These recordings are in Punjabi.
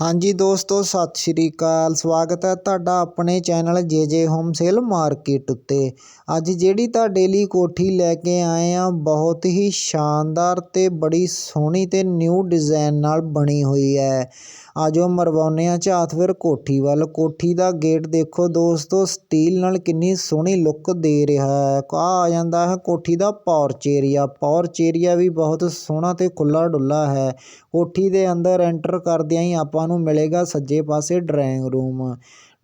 ਹਾਂਜੀ ਦੋਸਤੋ, ਸਤਿ ਸ਼੍ਰੀ ਅਕਾਲ। ਸਵਾਗਤ ਹੈ ਤੁਹਾਡਾ ਆਪਣੇ ਚੈਨਲ ਜੇ ਜੇ ਹੋਮ ਸੇਲ ਮਾਰਕੀਟ ਉੱਤੇ। ਅੱਜ ਜਿਹੜੀ ਤੁਹਾਡੇ ਲਈ ਕੋਠੀ ਲੈ ਕੇ ਆਏ ਆ ਬਹੁਤ ਹੀ ਸ਼ਾਨਦਾਰ ਤੇ ਬੜੀ ਸੋਹਣੀ ਤੇ ਨਿਊ ਡਿਜ਼ਾਈਨ ਨਾਲ ਬਣੀ ਹੋਈ ਹੈ। ਆਜੋ ਮਰਵਾਉਂਦੇ ਆ ਝਾਤ ਫਿਰ ਕੋਠੀ ਵੱਲ। ਕੋਠੀ ਦਾ ਗੇਟ ਦੇਖੋ ਦੋਸਤੋ, ਸਟੀਲ ਨਾਲ ਕਿੰਨੀ ਸੋਹਣੀ ਲੁੱਕ ਦੇ ਰਿਹਾ ਹੈ। ਆ ਆ ਜਾਂਦਾ ਹੈ ਕੋਠੀ ਦਾ ਪੌਰਚ ਏਰੀਆ। ਪੌਰਚ ਏਰੀਆ ਵੀ ਬਹੁਤ ਸੋਹਣਾ ਤੇ ਖੁੱਲਾ ਡੁੱਲਾ ਹੈ। ਕੋਠੀ ਦੇ ਅੰਦਰ ਐਂਟਰ ਕਰਦਿਆਂ ਹੀ ਆਪਾਂ ਨੂੰ ਮਿਲੇਗਾ ਸੱਜੇ ਪਾਸੇ ਡਰਾਇੰਗ ਰੂਮ।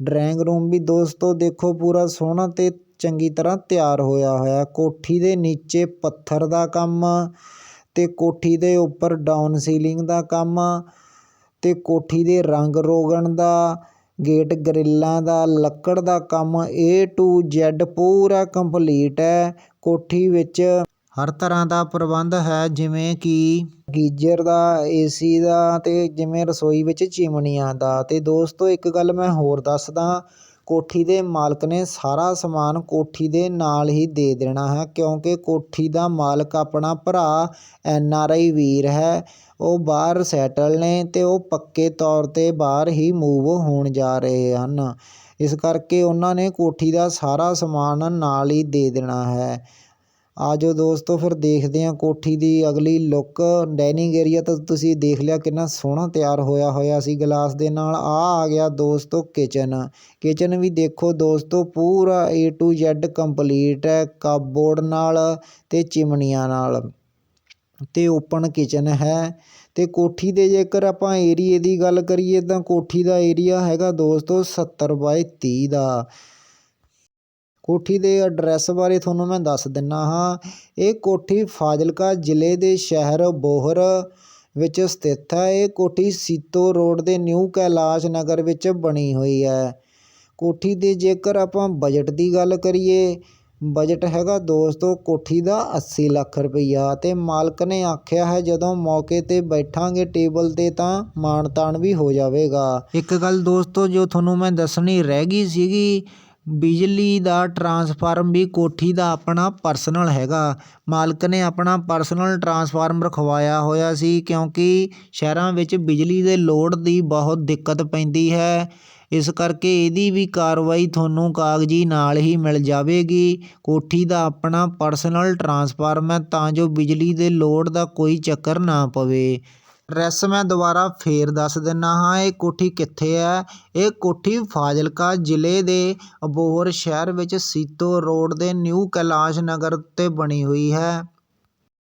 ਡਰਾਇੰਗ ਰੂਮ ਵੀ ਦੋਸਤੋ ਦੇਖੋ ਪੂਰਾ ਸੋਹਣਾ ਤੇ ਚੰਗੀ ਤਰ੍ਹਾਂ ਤਿਆਰ ਹੋਇਆ ਹੋਇਆ। ਕੋਠੀ ਦੇ ਨੀਚੇ ਪੱਥਰ ਦਾ ਕੰਮ ਤੇ ਕੋਠੀ ਦੇ ਉੱਪਰ ਡਾਊਨ ਸੀਲਿੰਗ ਦਾ ਕੰਮ ਤੇ ਕੋਠੀ ਦੇ ਰੰਗ ਰੋਗਣ ਦਾ, ਗੇਟ ਗਰਿੱਲਾਂ ਦਾ, ਲੱਕੜ ਦਾ ਕੰਮ A ਟੂ Z ਪੂਰਾ ਕੰਪਲੀਟ ਹੈ। ਕੋਠੀ ਵਿੱਚ ਹਰ ਤਰ੍ਹਾਂ ਦਾ ਪ੍ਰਬੰਧ ਹੈ, ਜਿਵੇਂ ਕਿ ਗੀਜ਼ਰ ਦਾ ਏ ਸੀ ਦਾ ਅਤੇ ਜਿਵੇਂ ਰਸੋਈ ਵਿੱਚ ਚਿਮਨੀਆਂ ਦਾ। ਅਤੇ ਦੋਸਤੋ, ਇੱਕ ਗੱਲ ਮੈਂ ਹੋਰ ਦੱਸਦਾ। ਕੋਠੀ ਦੇ ਮਾਲਕ ਨੇ ਸਾਰਾ ਸਮਾਨ ਕੋਠੀ ਦੇ ਨਾਲ ਹੀ ਦੇ ਦੇਣਾ ਹੈ, ਕਿਉਂਕਿ ਕੋਠੀ ਦਾ ਮਾਲਕ ਆਪਣਾ ਭਰਾ ਐਨ ਆਰ ਆਈ ਵੀਰ ਹੈ। ਉਹ ਬਾਹਰ ਸੈਟਲ ਨੇ ਅਤੇ ਉਹ ਪੱਕੇ ਤੌਰ 'ਤੇ ਬਾਹਰ ਹੀ ਮੂਵ ਹੋਣ ਜਾ ਰਹੇ ਹਨ। ਇਸ ਕਰਕੇ ਉਹਨਾਂ ਨੇ ਕੋਠੀ ਦਾ ਸਾਰਾ ਸਮਾਨ ਨਾਲ ਹੀ ਦੇ ਦੇਣਾ ਹੈ। ਆ ਜਾਓ ਦੋਸਤੋ, ਫਿਰ ਦੇਖਦੇ ਹਾਂ ਕੋਠੀ ਦੀ ਅਗਲੀ ਲੁੱਕ ਡਾਇਨਿੰਗ ਏਰੀਆ ਤਾਂ ਤੁਸੀਂ ਦੇਖ ਲਿਆ ਕਿੰਨਾ ਸੋਹਣਾ ਤਿਆਰ ਹੋਇਆ ਹੋਇਆ ਸੀ ਗਲਾਸ ਦੇ ਨਾਲ। ਆ ਆ ਗਿਆ ਦੋਸਤੋ ਕਿਚਨ ਕਿਚਨ ਵੀ ਦੇਖੋ ਦੋਸਤੋ, ਪੂਰਾ A to Z ਕੰਪਲੀਟ ਹੈ ਕਪਬੋਰਡ ਨਾਲ ਤੇ ਚਿਮਨੀਆਂ ਨਾਲ। ਤੇ ਓਪਨ ਕਿਚਨ ਹੈ। ਤੇ ਕੋਠੀ ਦੇ ਜੇਕਰ ਆਪਾਂ ਏਰੀਏ ਦੀ ਗੱਲ ਕਰੀਏ ਤਾਂ ਕੋਠੀ ਦਾ ਏਰੀਆ ਹੈਗਾ ਦੋਸਤੋ 70 ਬਾਏ 30 ਦਾ। ਕੋਠੀ ਦੇ ਐਡਰੈਸ ਬਾਰੇ ਤੁਹਾਨੂੰ ਮੈਂ ਦੱਸ ਦਿੰਦਾ ਹਾਂ। ਇਹ ਕੋਠੀ ਫਾਜ਼ਿਲਕਾ ਜ਼ਿਲ੍ਹੇ ਦੇ ਸ਼ਹਿਰ ਬੋਹਰ ਵਿੱਚ ਸਥਿਤ ਹੈ। ਇਹ ਕੋਠੀ ਸੀਤੋ ਰੋਡ ਦੇ ਨਿਊ ਕੈਲਾਸ਼ ਨਗਰ ਵਿੱਚ ਬਣੀ ਹੋਈ ਹੈ। ਕੋਠੀ ਦੇ ਜੇਕਰ ਆਪਾਂ ਬਜਟ ਦੀ ਗੱਲ ਕਰੀਏ ਬਜਟ ਹੈਗਾ ਦੋਸਤੋ ਕੋਠੀ ਦਾ 80 ਲੱਖ ਰੁਪਈਆ ਤੇ ਮਾਲਕ ਨੇ ਆਖਿਆ ਹੈ, ਜਦੋਂ ਮੌਕੇ ਤੇ ਬੈਠਾਂਗੇ ਟੇਬਲ ਤੇ ਤਾਂ ਮਾਣ ਤਾਣ ਵੀ ਹੋ ਜਾਵੇਗਾ। ਇੱਕ ਗੱਲ ਦੋਸਤੋ ਜੋ ਤੁਹਾਨੂੰ ਮੈਂ ਦੱਸਣੀ ਰਹਿ ਗਈ ਸੀਗੀ ਬਿਜਲੀ ਦਾ ਟਰਾਂਸਫਾਰਮ ਵੀ ਕੋਠੀ ਦਾ ਆਪਣਾ ਪਰਸਨਲ ਹੈਗਾ। ਮਾਲਕ ਨੇ ਆਪਣਾ ਪਰਸਨਲ ਟਰਾਂਸਫਾਰਮ ਰਖਵਾਇਆ ਹੋਇਆ ਸੀ ਕਿਉਂਕਿ ਸ਼ਹਿਰਾਂ ਵਿੱਚ ਬਿਜਲੀ ਦੇ ਲੋਡ ਦੀ ਬਹੁਤ ਦਿੱਕਤ ਪੈਂਦੀ ਹੈ। ਇਸ ਕਰਕੇ ਇਹਦੀ ਵੀ ਕਾਰਵਾਈ ਤੁਹਾਨੂੰ ਕਾਗਜ਼ੀ ਨਾਲ ਹੀ ਮਿਲ ਜਾਵੇਗੀ। ਕੋਠੀ ਦਾ ਆਪਣਾ ਪਰਸਨਲ ਟਰਾਂਸਫਾਰਮ ਹੈ ਤਾਂ ਜੋ ਬਿਜਲੀ ਦੇ ਲੋਡ ਦਾ ਕੋਈ ਚੱਕਰ ਨਾ ਪਵੇ। ਐਡਰੈਸ ਮੈਂ ਦੁਬਾਰਾ ਫਿਰ ਦੱਸ ਦਿੰਦਾ ਹਾਂ, ਇਹ ਕੋਠੀ ਕਿੱਥੇ ਹੈ ਇਹ ਕੋਠੀ ਫਾਜ਼ਿਲਕਾ ਜ਼ਿਲ੍ਹੇ ਦੇ ਅਬੋਹਰ ਸ਼ਹਿਰ ਵਿੱਚ ਸੀਤੋ ਰੋਡ ਦੇ ਨਿਊ ਕੈਲਾਸ਼ ਨਗਰ ਉੱਤੇ ਬਣੀ ਹੋਈ ਹੈ।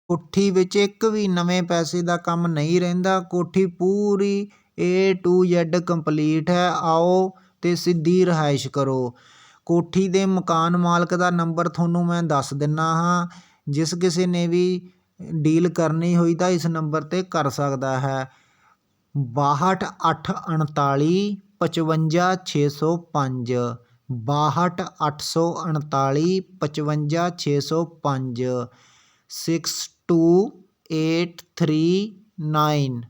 ਕੋਠੀ ਵਿੱਚ ਇੱਕ ਵੀ ਨਵੇਂ ਪੈਸੇ ਦਾ ਕੰਮ ਨਹੀਂ ਰਹਿੰਦਾ। ਕੋਠੀ ਪੂਰੀ ਏ ਟੂ Z ਕੰਪਲੀਟ ਹੈ। ਆਓ ਤੇ ਸਿੱਧੀ ਰਿਹਾਇਸ਼ ਕਰੋ। ਕੋਠੀ ਦੇ ਮਕਾਨ ਮਾਲਕ ਦਾ ਨੰਬਰ ਤੁਹਾਨੂੰ ਮੈਂ ਦੱਸ ਦਿੰਦਾ ਹਾਂ। ਜਿਸ ਕਿਸੇ ਨੇ ਵੀ ਡੀਲ ਕਰਨੀ ਹੋਈ ਤਾਂ ਇਸ ਨੰਬਰ 'ਤੇ ਕਰ ਸਕਦਾ ਹੈ। ਬਾਹਠ ਅੱਠ ਉਣਤਾਲੀ ਪਚਵੰਜਾ ਛੇ ਸੌ ਪੰਜ। ਬਾਹਠ ਅੱਠ ਸੌ ਉਣਤਾਲੀ ਪਚਵੰਜਾ ਛੇ ਸੌ ਪੰਜ। Six two eight three nine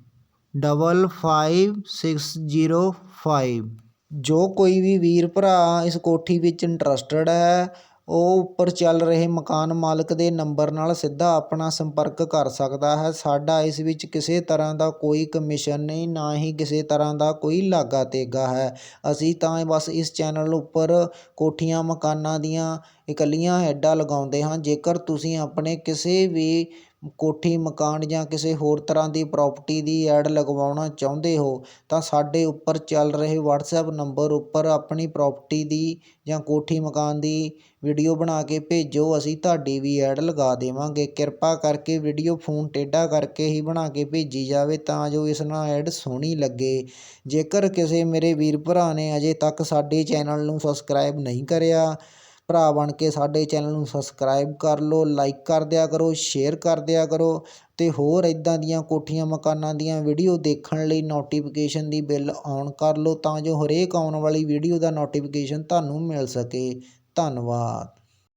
double five six zero five ਜੋ ਕੋਈ ਵੀ ਵੀਰ ਭਰਾ ਇਸ ਕੋਠੀ ਵਿੱਚ ਇੰਟਰਸਟਡ ਹੈ ਉਹ ਉੱਪਰ ਚੱਲ ਰਹੇ ਮਕਾਨ ਮਾਲਕ ਦੇ ਨੰਬਰ ਨਾਲ ਸਿੱਧਾ ਆਪਣਾ ਸੰਪਰਕ ਕਰ ਸਕਦਾ ਹੈ। ਸਾਡਾ ਇਸ ਵਿੱਚ ਕਿਸੇ ਤਰ੍ਹਾਂ ਦਾ ਕੋਈ ਕਮਿਸ਼ਨ ਨਹੀਂ, ਨਾ ਹੀ ਕਿਸੇ ਤਰ੍ਹਾਂ ਦਾ ਕੋਈ ਲਾਗਾ ਤੇਗਾ ਹੈ। ਅਸੀਂ ਤਾਂ ਬਸ ਇਸ ਚੈਨਲ ਉੱਪਰ ਕੋਠੀਆਂ ਮਕਾਨਾਂ ਦੀਆਂ ਇਕੱਲੀਆਂ ਐਡਾਂ ਲਗਾਉਂਦੇ ਹਾਂ। ਜੇਕਰ ਤੁਸੀਂ ਆਪਣੇ ਕਿਸੇ ਵੀ ਕੋਠੀ, ਮਕਾਨ ਜਾਂ ਕਿਸੇ ਹੋਰ ਤਰ੍ਹਾਂ ਦੀ ਪ੍ਰੋਪਰਟੀ ਦੀ ਐਡ ਲਗਵਾਉਣਾ ਚਾਹੁੰਦੇ ਹੋ, ਤਾਂ ਸਾਡੇ ਉੱਪਰ ਚੱਲ ਰਹੇ ਵਟਸਐਪ ਨੰਬਰ ਉੱਪਰ ਆਪਣੀ ਪ੍ਰੋਪਰਟੀ ਦੀ ਜਾਂ ਕੋਠੀ, ਮਕਾਨ ਦੀ ਵੀਡੀਓ ਬਣਾ ਕੇ ਭੇਜੋ। ਅਸੀਂ ਤੁਹਾਡੀ ਵੀ ਐਡ ਲਗਾ ਦੇਵਾਂਗੇ। ਕਿਰਪਾ ਕਰਕੇ ਵੀਡੀਓ ਫੋਨ ਟੇਢਾ ਕਰਕੇ ਹੀ ਬਣਾ ਕੇ ਭੇਜੀ ਜਾਵੇ ਤਾਂ ਜੋ ਇਸ ਨਾਲ ਐਡ ਸੋਹਣੀ ਲੱਗੇ। ਜੇਕਰ ਕਿਸੇ ਮੇਰੇ ਵੀਰ ਭਰਾ ਨੇ ਅਜੇ ਤੱਕ ਸਾਡੇ ਚੈਨਲ ਨੂੰ ਸਬਸਕ੍ਰਾਈਬ ਨਹੀਂ ਕਰਿਆ ਭਰਾ ਬਣ ਕੇ ਸਾਡੇ ਚੈਨਲ ਨੂੰ ਸਬਸਕ੍ਰਾਈਬ ਕਰ ਲਓ ਲਾਈਕ ਕਰ ਦਿਆ ਕਰੋ ਸ਼ੇਅਰ ਕਰ ਦਿਆ ਕਰੋ ਅਤੇ ਹੋਰ ਇੱਦਾਂ ਦੀਆਂ ਕੋਠੀਆਂ ਮਕਾਨਾਂ ਦੀਆਂ ਵੀਡੀਓ ਦੇਖਣ ਲਈ ਨੋਟੀਫਿਕੇਸ਼ਨ ਦੀ ਬਿੱਲ ਔਨ ਕਰ ਲਓ ਤਾਂ ਜੋ ਹਰੇਕ ਆਉਣ ਵਾਲੀ ਵੀਡੀਓ ਦਾ ਨੋਟੀਫਿਕੇਸ਼ਨ ਤੁਹਾਨੂੰ ਮਿਲ ਸਕੇ। ਧੰਨਵਾਦ।